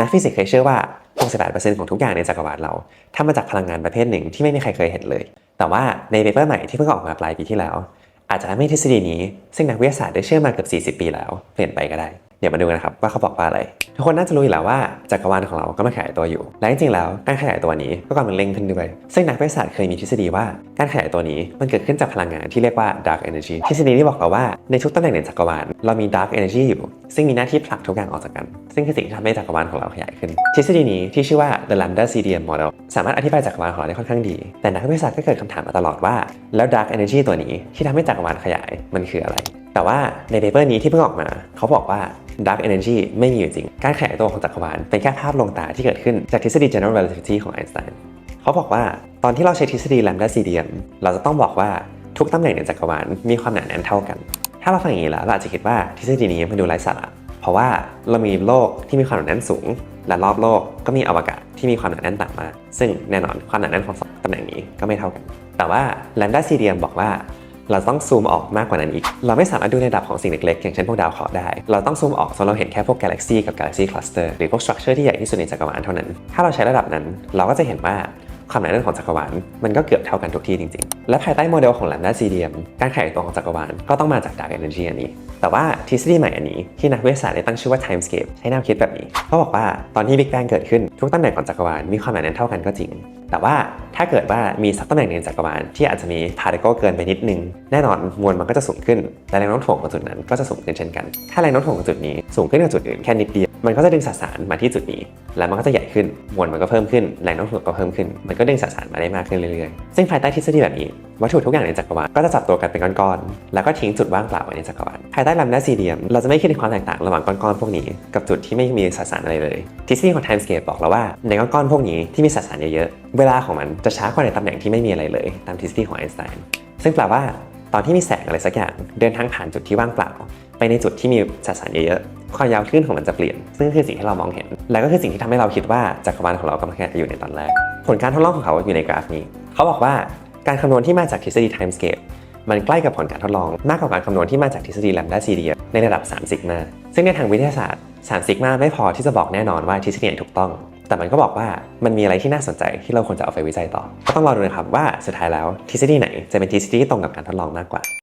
นักฟิสิกส์เคยเชื่อว่า 68%ของทุกอย่างในจักรวาลเราทำมาจากพลังงานประเภทหนึ่งที่ไม่มีใครเคยเห็นเลย แต่ว่าในเปเปอร์ใหม่ที่เพิ่งออกมาปลายปีที่แล้ว อาจจะทำให้ทฤษฎีนี้ ซึ่งนักวิทยาศาสตร์ได้เชื่อมาเกือบ40 ปีแล้ว เปลี่ยนไปก็ได้ เดี๋ยวมาดูกันนะครับว่าเขาบอกว่าอะไร ทุกคนน่าจะรู้อยู่แล้วว่าจักรวาลของเราก็มันขยายตัวอยู่ และจริงๆแล้วการขยายตัวนี้ก็กำลังเร่งขึ้นด้วย ซึ่งนักวิทยาศาสตร์เคยมีทฤษฎีว่าการขยายตัวนี้มันเกิดขึ้นจากพลังงานที่เรียกว่า dark energy ทฤษฎีที่บอกเราว่าในทุกตำแหน่งในจักรวาลเรามี dark energy อยู่ ซึ่งมีหน้าที่ผลักทุกอย่างออกจากกัน ซึ่งคือสิ่งที่ทำให้จักรวาลของเราขยายขึ้น ทฤษฎีนี้ที่ชื่อว่า the lambda CDM model สามารถอธิบายจักรวาลของเราได้ค่อนข้างดี แต่นักวิทยาศาสตร์ก็เกิดคำถามมาตลอดว่า แล้ว dark energy ตัวนี้ที่ทำให้จักรวาลขยายมันคืออะไรแต่ว่าในเปเปอร์นี้ที่เพิ่งออกมา เขาบอกว่า dark energy ไม่มีอยู่จริง การขยายตัวของจักรวาลเป็นแค่ภาพลวงตาที่เกิดขึ้นจากทฤษฎี general relativity ของไอน์สไตน์เขาบอกว่าตอนที่เราใช้ทฤษฎี lambda CDM เราจะต้องบอกว่าทุกตำแหน่งในจักรวาลมีความหนาแน่นเท่ากัน ถ้าเราฟังอย่างนี้แล้วเราอาจจะคิดว่าทฤษฎีนี้มันดูไร้สาระเพราะว่าเรามีโลกที่มีความหนาแน่นสูง และรอบโลกก็มีอวกาศที่มีความหนาแน่นต่ำมาก ซึ่งแน่นอนความหนาแน่นของสองตำแหน่งนี้ก็ไม่เท่ากัน แต่ว่า lambda CDM บอกว่า เราต้องซูมออกมากกว่านั้นอีก เราไม่สามารถดูในระดับของสิ่งเล็กๆ อย่างเช่นพวกดาวเคราะห์ได้ เราต้องซูมออกจนเราเห็นแค่พวกกาแล็กซีกับกาแล็กซีคลัสเตอร์หรือพวกสตรัคเจอร์ที่ใหญ่ที่สุดในจักรวาลเท่านั้น ถ้าเราใช้ระดับนั้น เราก็จะเห็นว่าความหนาแน่นของจักรวาลมันก็เกือบเท่ากันทุกที่จริงๆ และภายใต้โมเดลของ lambda CDM การขยายตัวของจักรวาลก็ต้องมาจาก dark energy อันนี้ แต่ว่าทฤษฎีใหม่อันนี้ที่นักวิทยาศาสตร์ได้ตั้งชื่อว่า timescape ใช้แนวคิดแบบนี้เขาบอกว่าตอนที่ Big Bang เกิดขึ้นทุกตำแหน่งของจักรวาลมีความหนาแน่นเท่ากันก็จริงแต่ว่าถ้าเกิดว่ามีสักตำแหน่งในจักรวาลที่อาจจะมีพาร์ติเคิลเกินไปนิดนึง แน่นอนมวลมันก็จะสูงขึ้น และแรงโน้มถ่วงของจุดนั้นก็จะสูงขึ้นเช่นกัน ถ้าแรงโน้มถ่วงของจุดนี้สูงขึ้นกว่าจุดอื่นแค่นิดเดียว มันก็จะดึงสสารมาที่จุดนี้ แล้วมันก็จะใหญ่ขึ้น มวลมันก็เพิ่มขึ้น แรงโน้มถ่วงก็เพิ่มขึ้น มันก็ดึงสสารมาได้มากขึ้นเรื่อยๆ ซึ่งภายใต้ทฤษฎีแบบนี้ วัตถุทุกอย่างในจักรวาลก็จะจับตัวกันเป็นก้อนๆ แล้วก็ทิ้งจุดว่างเปล่าไว้ในจักรวาลภายใต้ลำดับสี่เหลี่ยม เราจะไม่คิดถึงความแตกต่างระหว่างก้อนๆ พวกนี้ กับจุดที่ไม่มีสสารอะไรเลย ทฤษฎีของ timescape บอกเราว่าในก้อนๆ พวกนี้ที่มีสสารเยอะๆ เวลาของมันจะช้ากว่าในตำแหน่งที่ไม่มีอะไรเลย ตามทฤษฎีของไอน์สไตน์ ซึ่งแปลว่าตอนที่มีแสงอะไรสักอย่างเดินทางผ่านจุดที่ว่างเปล่า ไปในจุดที่มีสสารเยอะๆ ความยาวคลื่นของมันจะเปลี่ยน ซึ่งคือสิ่งที่เรามองเห็น และก็คือสิ่งที่ทำให้เราคิดว่าจักรวาลของเรากำลังอยู่ในตอนแรก ผลการทดลองของเขาอยู่ในกราฟนี้ เขาบอกว่า การคำนวณที่มาจากทฤษฎี timescape มันใกล้กับผลการทดลองมากกว่าการคำนวณที่มาจากทฤษฎีแลมด้าซีเดียในระดับ3ซิกมาซึ่งในทางวิทยาศาสตร์3ซิกมาไม่พอที่จะบอกแน่นอนว่าทฤษฎีไหนถูกต้อง แต่มันก็บอกว่ามันมีอะไรที่น่าสนใจที่เราควรจะเอาไปวิจัยต่อ ก็ต้องรอดูนะครับว่าสุดท้ายแล้วทฤษฎีไหนจะเป็นทฤษฎีที่ตรงกับการทดลองมากกว่า